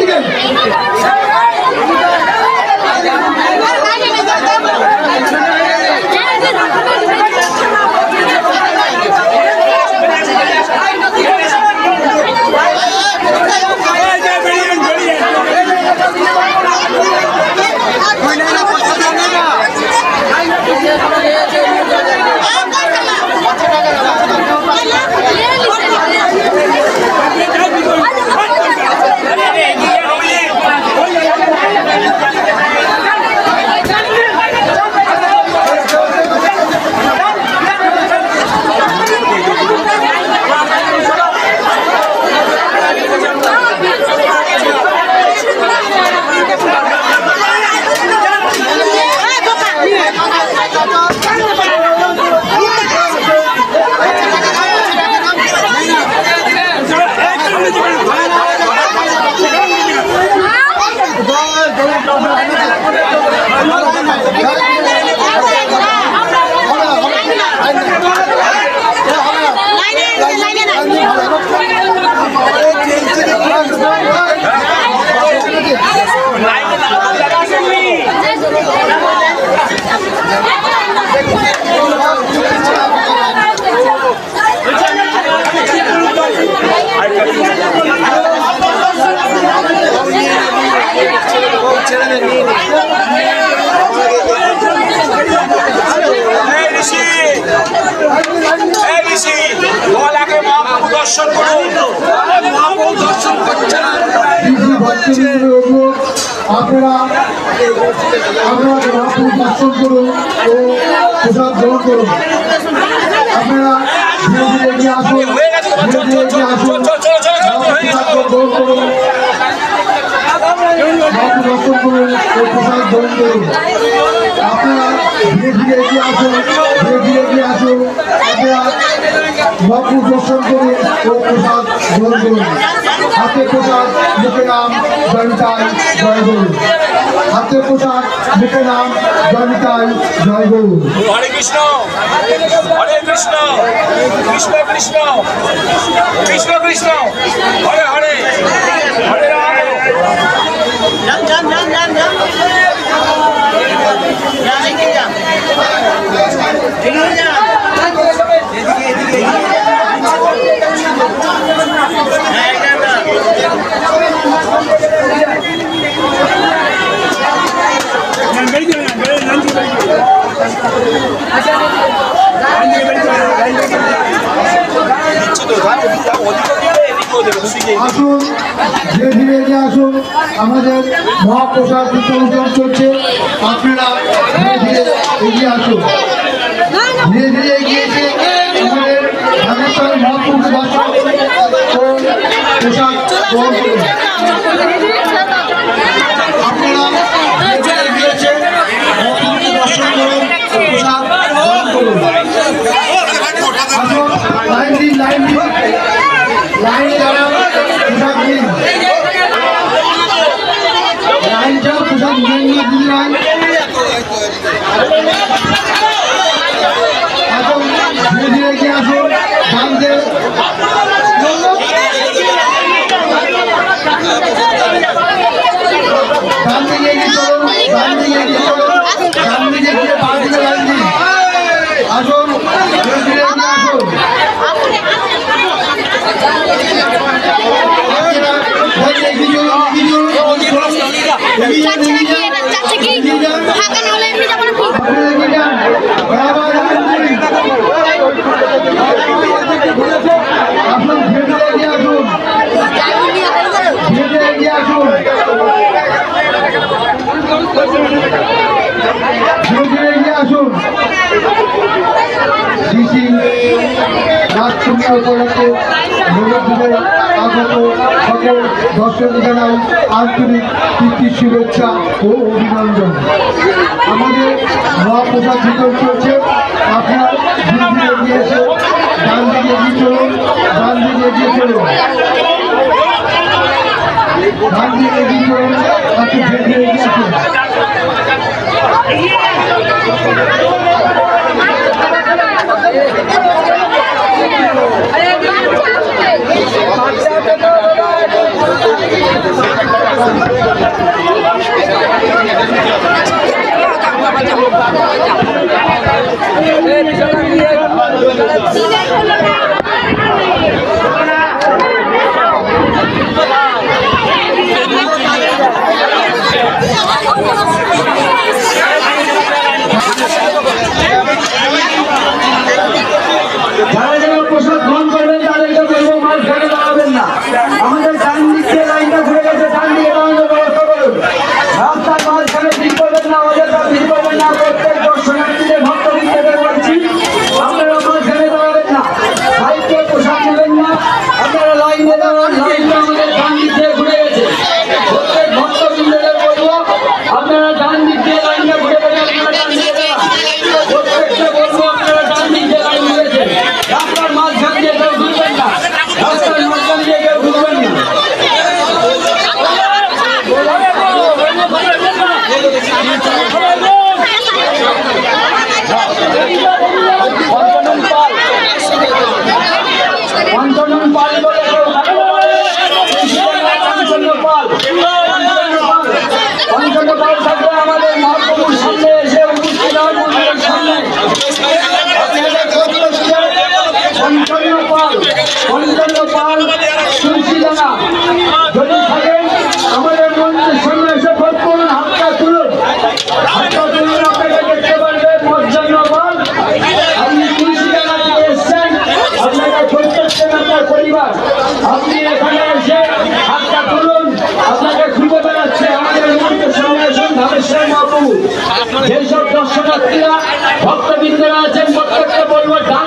থেকে দর্শন করুন মহাপ্রভু দর্শন করছে না কৃষি ভক্তবৃন্দের উপর আপনারা দর্শন করুন ও প্রসাদ গ্রহণ করুন আপনারা ধীরে ধীরে এগিয়ে আসুন হয়ে হয়ে দর্শন করুন ও প্রসাদ গ্রহণ করুন আপনারা ধীরে ধীরে এগিয়ে আসুন ধীরে ধীরে এগিয়ে আসুন। আপনারা মহাপুর দর্শন করুন ও প্রসাদ গ্রহণ করুন। হাতে প্রসাদ মুখে নাম জয়িতাই জয় গুরু। হাতে প্রসাদ মুখে নাম জয়িতাই জয় গুরু। হরে কৃষ্ণ হরে কৃষ্ণ কৃষ্ণ কৃষ্ণ কৃষ্ণ কৃষ্ণ হরে হরে। হরে রাম। 야, 이 새끼야. 이거냐? আসুন ধীরে ধীরে এগিয়ে আসুন। আমাদের মহাপ্রসাদ বিতরণ চলছে। আপনারা ধীরে ধীরে এগিয়ে আসুন ধীরে ধীরে এগিয়ে এসে আমাদের ঢাকেশ্বর মহাপ্রভু দর্শন ও প্রসাদ গ্রহণ করুন আপনারা ধীরে ধীরে এগিয়ে এসে মহাপ্রভুকে দর্শন করুন ও প্রসাদ গ্রহণ করুন আসুন লাইন দিন লাইন দিন লাইন যারা পোশাক দিন লাইন যারা পোশাক দিন না দিন লাইন আসুন ধীরে ধীরে এগিয়ে আসুন ডানতে ডান দিকে এগিয়ে চলুন ডান দিকে এগিয়ে চলুন ডান দিকে গিয়ে বাঁ দিকে লাইন দিন আসুন ধীরে ধীরে এগিয়ে আসুন চাচা কি এটা চাচা কি ফাঁকা না হলে এমনি যাব না আপনার ভেবে এগিয়ে আসুন ভেবে এগিয়ে আসুন ধীরে এগিয়ে আসুন। শিশি রাজসূর্য উপলক্ষে নবদ্বীপে আগত সকল দর্শক শুভেচ্ছা ও অভিনন্দন। আমাদের মহাপ্রসাদ বিতরণ চলছে। আপনারা ধীরে এগিয়ে এসে ডান দিকে এগিয়ে চলুন, ডান অবশ্যই মাহবুব যেসব দর্শনার্থীরা ভক্তবৃন্দরা আছেন প্রত্যেকটা বলব ডান